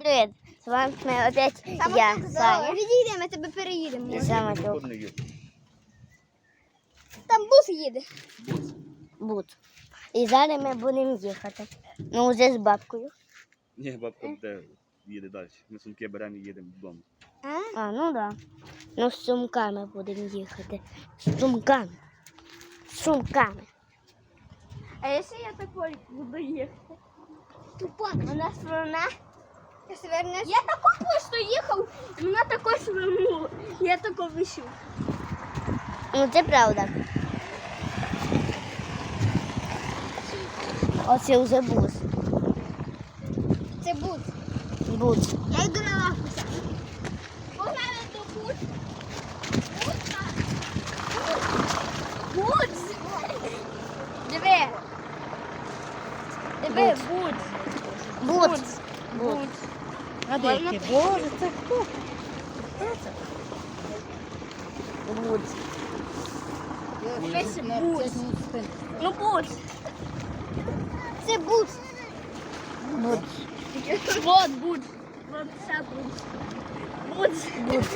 привіт! З вами опять я, Саня. Відійдемо, ми тебе переїдемо. І. Ходний є. Там бус їде. Буц. Бут. І зараз ми будемо їхати. Ну, вже з бабкою. Ні, бабка буде їде далі. Ми сумки беремо і їдемо додому. А? А, ну да. Ну, з сумками будемо їхати. З сумками. З сумками. А якщо я такой буду їхати? Тупак. Вона сверне. Свернеш? Я тако просто їхав, вона тако свернула. Я тако висів. Ну, це правда. Оце вже бус. Це бут. Бут. Я йду на лавку. Погнали до бут. Бут. Диви. Диви, бут. Бут. Бут. А де яке? Боже, це хто? Бут. Весь Не, бут. це ж не спин. Ну бут. Це бут. Бут. Вот бут. Вот це бут. Бут. Бут.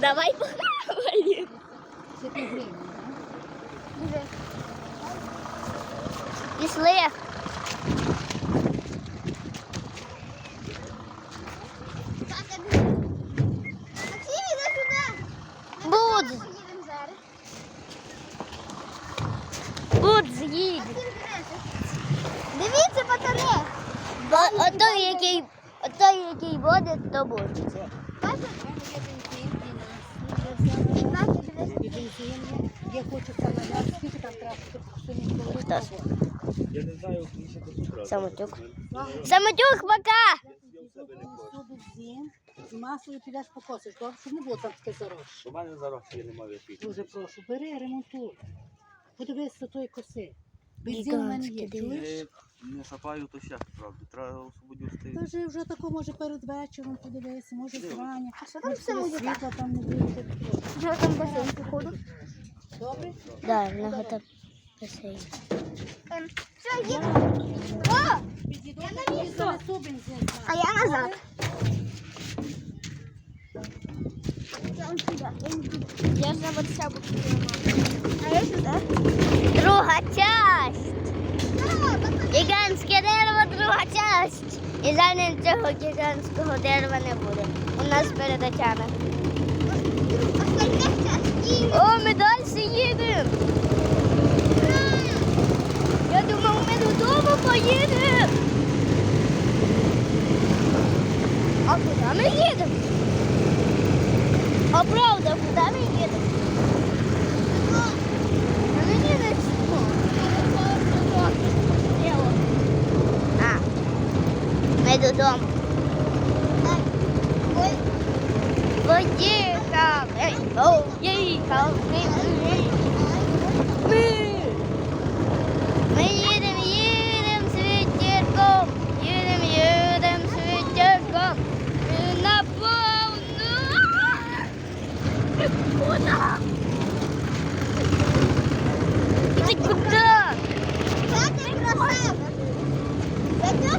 Давай погнали. Це ти гривень, Диви. Пішли. Максим, іди сюди. Бут. Поїдемо зараз. Бут з'їде. Дивіться, пацани. Бо Отой, який, отой, який водить, то є. Я хочу наляти. Скільки там треба? Я не знаю, до. Самотюк. Самотюк, пока! з маслою підеш покосиш. Добре, щоб не було там таке заросше. У мене зараз я не маю піти. Дуже прошу, бери, ремонтуй. Подивися тої коси. Бензин мене є, чуєш? Я не сапаю, то ще правда. Треба освободити. Та вже, вже тако може перед вечором подивися, може зрання. А що там Може, все буде? світла там не буде. Що там басейн, походу? Добре? Да, в нього там басейн. Ем, Все, їдемо. О, Я на місце. занесу бензин. а я назад. Я ж вот буду А я сюда. Друга часть! Гігантське дерево, друга часть! І зараз цього гігантського дерева не буде. У нас. Остальних. О, ми далі їдемо! Я думав, ми додому поїдемо. А куди ми їдемо? Правда, куди ми їдемо? Мені не чого. А, ми додому. Поїхав, ей, поїхав,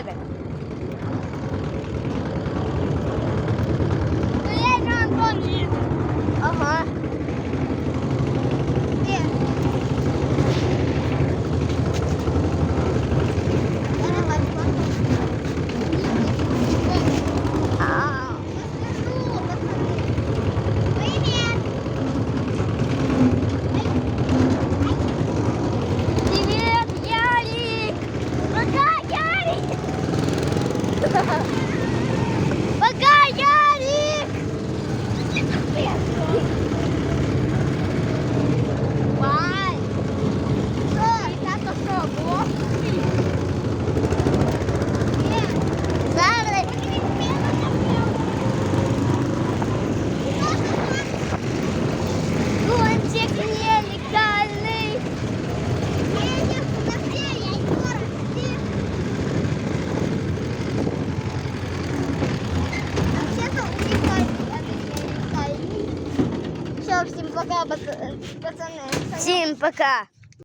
দিয়ে দেন бат- пацани. Пока!